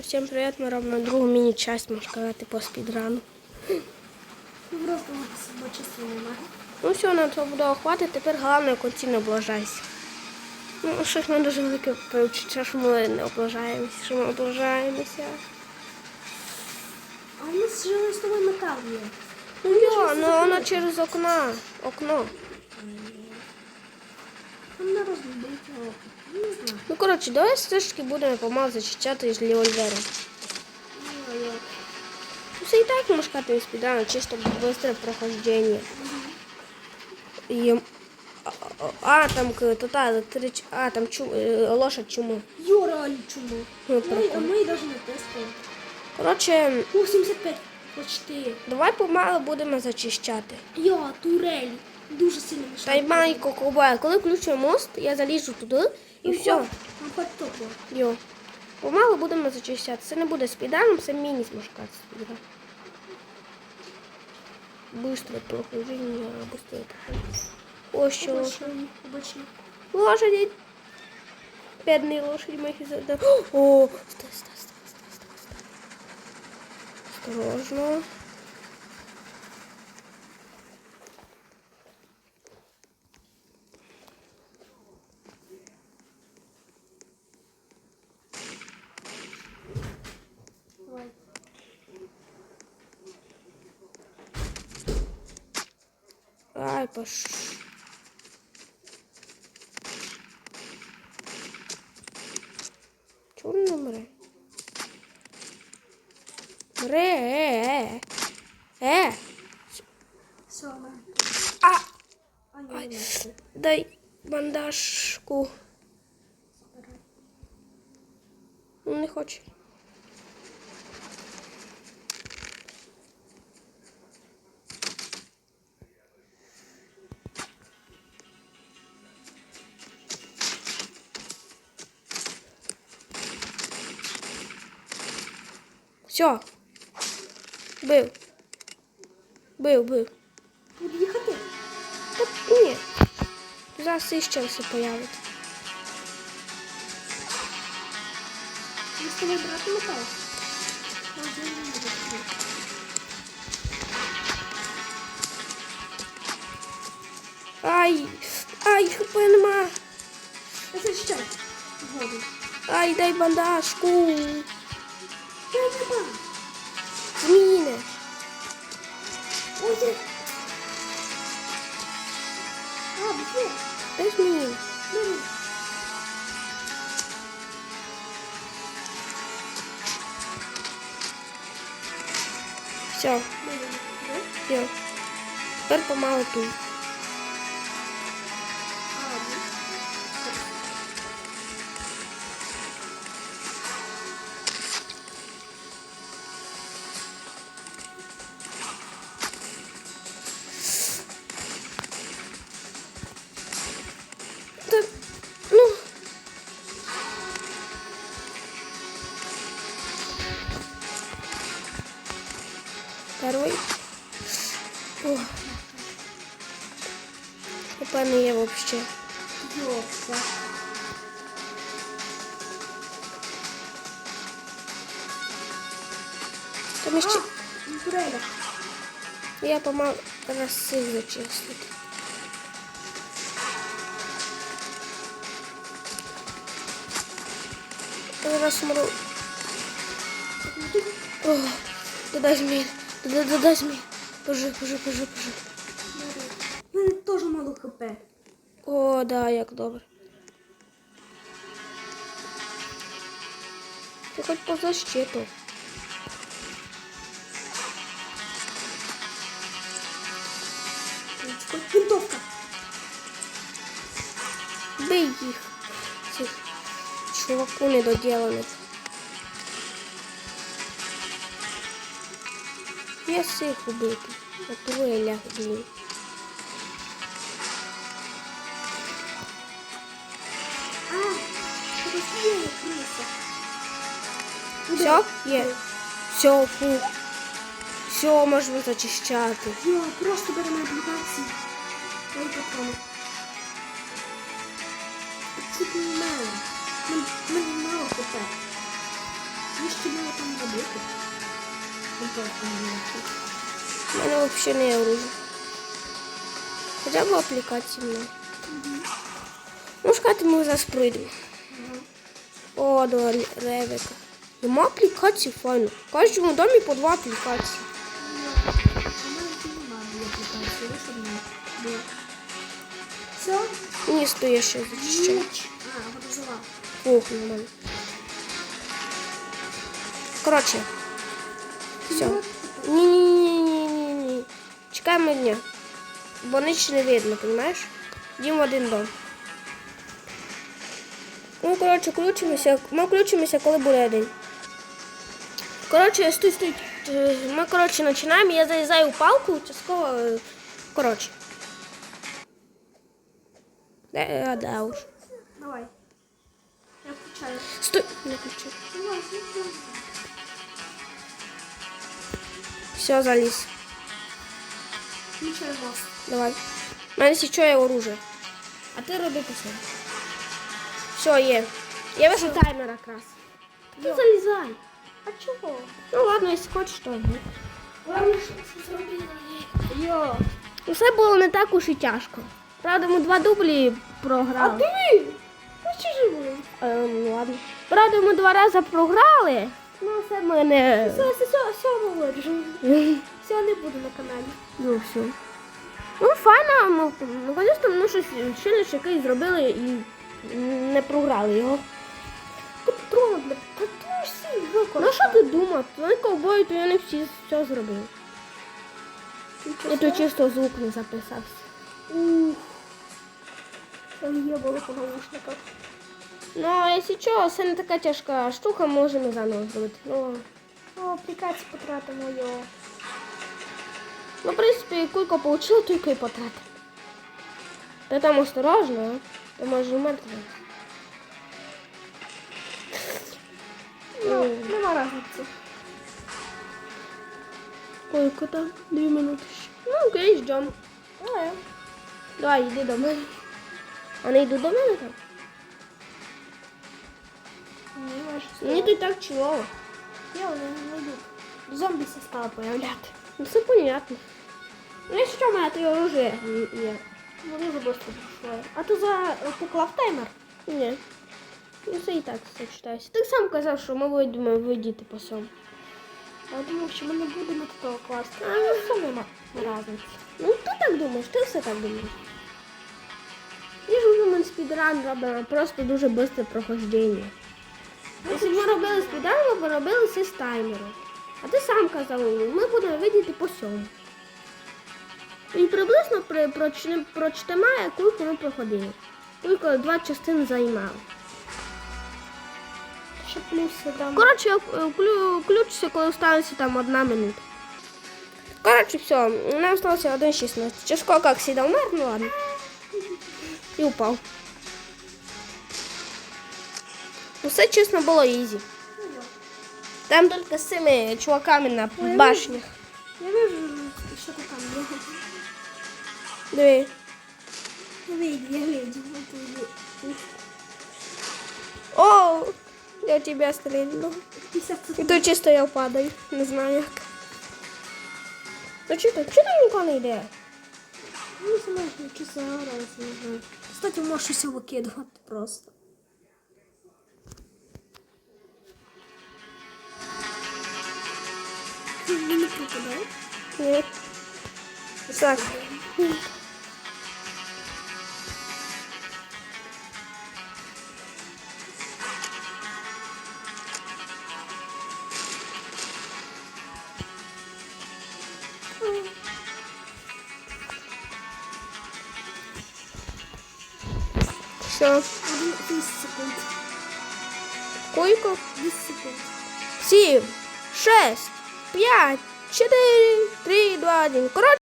Всім привіт, ми робимо другу міні-часть, можна сказати, по спідрану. Ну, просто себе часу немає. Ну все, на цього буде хватить, тепер головне в кінці не облажайся. Ну, щось ми дуже велике перечуття, що ми не облажаємося, що ми облажаємося. А у нас же з тобою метал є. Ну йо, ну вона через окно. Окно. Око. Не знаю. Ну коротше, давай все ж таки будемо помалу зачищати з револьвером. Ну, Це і так можна сказати спідрану, чисто быстрое прохождение. І, а, там та електрич... А, там чу... е, лошадь. Йо, реально чому? Ну, Ми, а ми навіть не тестуємо. Коротше, О, 75 почти. давай помалу будемо зачищати. Йо, турелі. Дуже сильно Та й мішає. маленько ковбая. Коли включу мост, я заліжу туди і все. Там хоч топло. Йо. Помалу будемо зачищати. Це не буде спіданом, це міні можна сказати спідан. Быстро прохождение, быстрое прохождение. Ось що лошадь. Обочні. Обочні. Лошади. Бедные лошади моих из О, стой, стой, стой, стой, стой, стой. Осторожно. Ай, пош. Він не мре? Мре. Е. Е. Все, на. А, Ай. дай бандажку. Ну, Не хоче. Все. Бив. Бив, бив. Буду їхати. Та ні. Зараз іще все появиться. Ми з тобою брати метал. Ай! Ай, хп нема! Я це ще. Ай, дай бандажку! Я нема. Зміїне! Ой. А. Дай зміїне! Бери. Все, все. Тепер помалу тут. О. не є взагалі. Ёпта. Там ще... А, туреля. Я помалу раси зачистити. Я Зараз умру. О, додай змій. Додай, додай змій. Боже, боже, боже, боже. Бери. У мене теж мало хп. О, да, як добре. Ти хоч по защиту. Винтовка. Бий їх. Цих чуваку недоділених. Я всіх убити. А твоє ляг, блін. А, это съели крыса. Все? Є. Все, фу. Все, можемо зачищати. Йо, просто беремо облігації. Ой, патрони. Чуть не мене. Мен- Мене мало хп. що було там робити? Ну, просто не знаю. У мене взагалі не є оружие. Хоча б аплікації в мене. Ну, шукати ми зараз пройдемо. О, до ревика. Нема аплікацій, файно. В кожному домі по два аплікації. А в мене тут немає було аплікації, лише одна була. Все? Ні, стоїть ще зачищаю. Ніч. А, газова. Фух, нормально. Коротше. Все. Ні-ні-ні-ні-ні. Чекаємо дня. Бо ніч не видно, розумієш? Дім в один дом. Ну, коротше, включимося. Ми включимося, коли буде день. Коротше, стой, стой. Е, Ми, коротше, починаємо. Я залізаю в палку, частково. е, Коротше. Де, а, да уж. Давай. Я включаю. Стой, не включи. Все, заліз. Давай. У мене є оружие. А ти роби собі. Все, є. Я вижу таймер якраз. Ти залізай. А чого? Ну ладно, якщо хочеш, то. ні. Главное, що це зробили. Йо. Ну, Все було не так уж і тяжко. Правда, ми два дублі програли. ти? Ти чи живий? Ем, ну ладно. Правда, ми два рази програли. Ну, все ми не. Все, все, все, все виложу. Все не буде на каналі. Ну, все. Ну, ну, ну, звісно, ну, щось челендж якийсь зробили і не програли його. Петро, та ти ж виконав. Ну, що ти думав? Вони ковбої, то вони всі все зробили. Я тут чисто звук не записався. Ух. Там є було по наушниках. Ну, а якщо чого, це не така тяжка штука, можемо заново зробити. Ну, О, аплікацію потратимо його. Ну в принципі, кулька получила, тільки і потратив. Ти там осторожно, а? ти можеш вмерти. Ну, Ну. нема разниці. Сколько там? Дві минути ще. Ну, окей, ждем. Давай. Давай, йди до мене. Вони йдуть до мене там? Ні, майже Мені тут так. Ні, вони не йдуть. Зомбі стало появляти. Ну, все понятно. Ну, що, в мене тут оружие є. Вони вже швидко пішли. А ти за поклав таймер? Ні. Ну, це і так все читається. Так сам казав, що ми вийдемо видіти по сьому. Я думав, що ми не будемо до того класти. А, ну, Це нема разниці. Ну, ти так думаєш, ти все так думаєш. Я ж ми спідран робимо, просто дуже швидке проходження. Якщо б ми робили спідран, ми б робили все з таймером. А ти сам казав, ми будемо видіти по сьому. І приблизно при, прочтемо, яку ми проходили. Тільки два частини займали. Ще плюси там. Коротше, клю- включиться, коли останеться там одна минута. Коротше, все, нам осталося 1.16. Чашко как всегда умер, ну ладно. І упав. Усе чесно було ізі. Там тільки з цими чуваками на Ой, башнях. Я вижу, ти там є. Диви. Я вийду, я вийду. О, я тебя стрельну. 50 І то чисто я падаю. Не знаю як. Ну чи то? Чи там нікого не йде? Ну, не знаю, чи зараз, не знаю. Кстати, можеш щось викидувати просто. Він не пропадає. Ні. Так. Все. Один 10 секунд. Койко. 10 секунд. Сім, шесть, п'ять, чотири, три, два, один. Коротше,